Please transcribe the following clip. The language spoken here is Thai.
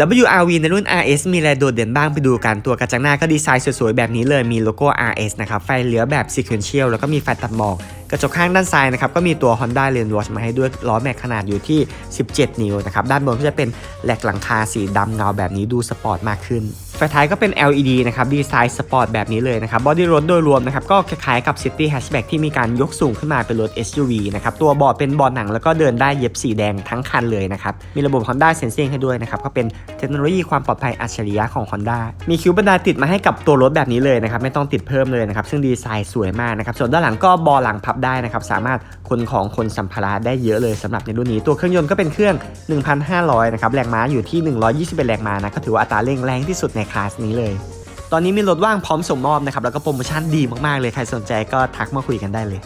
WRV ในรุ่น RS มีอะไรโดดเด่นบ้างไปดูกัน ตัวกระจังหน้าก็ดีไซน์สวยๆ แบบนี้เลยมีโลโก้ RS นะครับไฟเลี้ยวแบบ sequential แล้วก็มีไฟตัดหมอกกระจกข้างด้านซ้ายนะครับก็มีตัว Honda Lane Watch มาให้ด้วยล้อแม็กขนาดอยู่ที่ 17 นิ้วนะครับด้านบนก็จะเป็นแหลกหลังคาสีดำเงาแบบนี้ดูสปอร์ตมากขึ้น ไฟท้ายก็เป็น LED นะครับ ดีไซน์สปอร์ตแบบนี้เลยนะครับ บอดี้รถโดยรวมนะครับ ก็คล้ายๆกับ City Hatchback ที่มีการยกสูงขึ้นมาเป็นรถ SUV นะครับ ตัวเบาะเป็นเบาะหนังแล้วก็เดินได้เย็บสีแดงทั้งคันเลยนะครับ มีระบบ Honda Sensing ให้ด้วยนะครับ ก็เป็นเทคโนโลยีความปลอดภัยอัจฉริยะของ Honda มีคิ้วบันไดติดมาให้กับตัวรถแบบนี้เลยนะครับ ไม่ต้องติดเพิ่มเลยนะครับ ซึ่งดีไซน์สวยมากนะครับ ส่วนด้านหลังก็เบาะหลังพับได้นะครับ สามารถขนของคนสัมภาระได้เยอะเลยสำหรับในรุ่นนี้ ตัวเครื่องยนต์ก็เป็นเครื่อง 1,500 นะครับ แรงม้าอยู่ที่ 121 แรงม้านะ ก็ถือว่าอัตราเร่งแรงที่สุดในคลาสนี้เลย ตอนนี้มีรถว่างพร้อมส่งมอบนะครับแล้วก็โปรโมชั่นดีมากๆเลยใครสนใจก็ทักมาคุยกันได้เลย